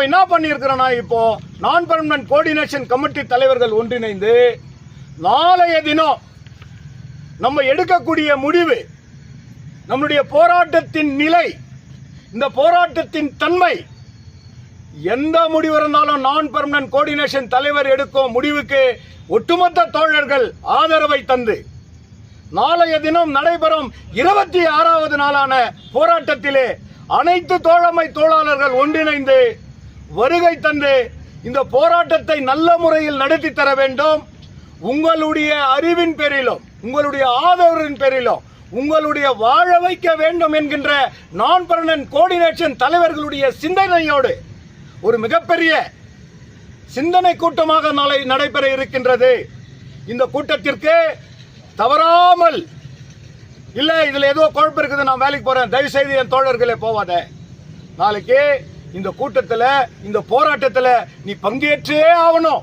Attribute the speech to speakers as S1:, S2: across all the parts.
S1: நம்ம என்ன பண்ணியிருக்கிறோம்னா இப்போ நான் பர்மனன்ட் கோஆர்டினேஷன் கமிட்டி தலைவர்கள் ஒன்றிணைந்து நாளைய தினம் நம்ம எடுக்கக்கூடிய முடிவு நம்முடைய போராட்டத்தின் நிலை இந்த போராட்டத்தின் தன்மை எந்த முடிவு இருந்தாலும் நான் பர்மனன்ட் கோஆர்டினேஷன் தலைவர் எடுக்கும் முடிவுக்கு ஒட்டுமொத்த தோழர்கள் ஆதரவை தந்து நாளைய தினம் நடைபெறும் இருபத்தி ஆறாவது நாளான போராட்டத்திலே அனைத்து தோழமை தோழாளர்கள் ஒன்றிணைந்து வருகை தந்து இந்த போராட்டத்தை நல்ல முறையில் நடத்தி தர வேண்டும். உங்களுடைய அறிவின் பேரிலும் உங்களுடைய ஆதரவின் பேரிலும் உங்களுடைய வாழ வைக்க வேண்டும் என்கின்ற நான் பர்மனன்ட் கோஆர்டினேஷன் தலைவர்களுடைய சிந்தனையோடு ஒரு மிகப்பெரிய சிந்தனை கூட்டமாக நாளை நடைபெற இருக்கின்றது. இந்த கூட்டத்திற்கு தவறாமல் இல்லை இதில் ஏதோ குழப்பம் இருக்குது நான் வேலைக்கு போகிறேன் தயவுசெய்து என் தோழர்களே போவாத. நாளைக்கு இந்த கூட்டத்தில் இந்த போராட்டத்தில் நீ பங்கேற்றே ஆகணும்.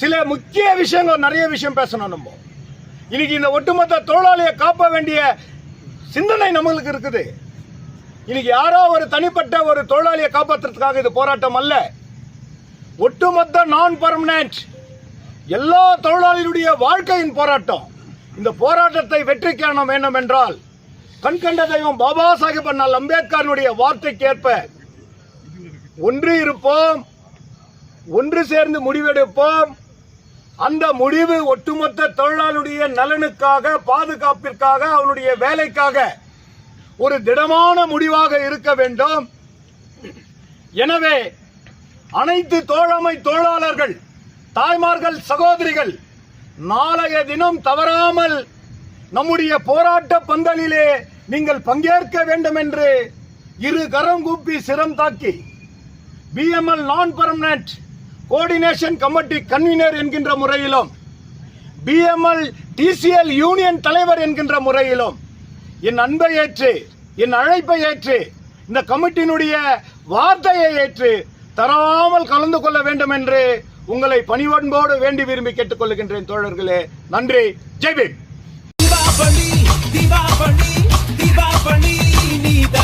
S1: சில முக்கிய விஷயங்கள் நிறைய விஷயம் பேசணும் நம்ம. இன்னைக்கு இந்த ஒட்டுமொத்த தொழிலாளியை காப்ப வேண்டிய சிந்தனை நம்மளுக்கு இருக்குது. இன்னைக்கு யாரோ ஒரு தனிப்பட்ட ஒரு தொழிலாளியை காப்பாற்றுறதுக்காக இது போராட்டம் அல்ல. ஒட்டுமொத்த நான் பர்மனன்ட் எல்லா தொழிலாளியுடைய வாழ்க்கையின் போராட்டம். இந்த போராட்டத்தை வெற்றி காண வேண்டும் என்றால் கண்கண்ட தெய்வம் பாபா சாஹிப் அண்ணல் அம்பேத்கருடைய வார்த்தைக்கேற்ப ஒன்று இருப்போம் ஒன்று சேர்ந்து முடிவெடுப்போம். அந்த முடிவு ஒட்டுமொத்த தொழிலாளுடைய நலனுக்காக பாதுகாப்பிற்காக அவனுடைய வேலைக்காக ஒரு திடமான முடிவாக இருக்க வேண்டும். எனவே அனைத்து தோழமை தொழிலாளர்கள் தாய்மார்கள் சகோதரிகள் நாளைய தினம் தவறாமல் நம்முடைய போராட்ட பந்தலிலே நீங்கள் பங்கேற்க வேண்டும் என்று இரு கரம் கூப்பி சிரம் தாக்கி பிஎம்எல் நான் பர்மனன்ட் கோஆர்டினேஷன் கமிட்டி கன்வீனர் என்கின்ற முறையிலும் பிஎம்எல் டிசிஎல் யூனியன் தலைவர் என்கின்ற முறையிலும் என் அன்பை ஏற்று என் அழைப்பை ஏற்று இந்த கமிட்டியினுடைய வார்த்தையை ஏற்று தராமல் கலந்து கொள்ள வேண்டும் என்று உங்களை பணிவன்போடு வேண்டி விரும்பி கேட்டுக்கொள்கின்றேன் தோழர்களே. நன்றி. ஜெய்பீம்.
S2: தீபாவளி தீபாவளி தீபாவளி
S3: நீதா.